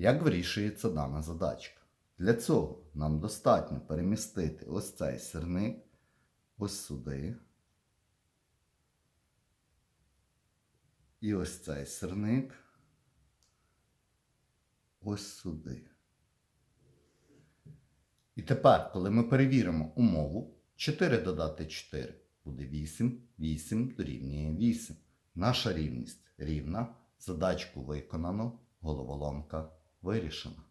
Як вирішується дана задачка? Для цього нам достатньо перемістити ось цей сірник ось сюди. І ось цей сірник ось сюди. І тепер, коли ми перевіримо умову, 4 додати 4 буде 8, 8 дорівнює 8. Наша рівність рівна. Задачку виконано, головоломка вирішена.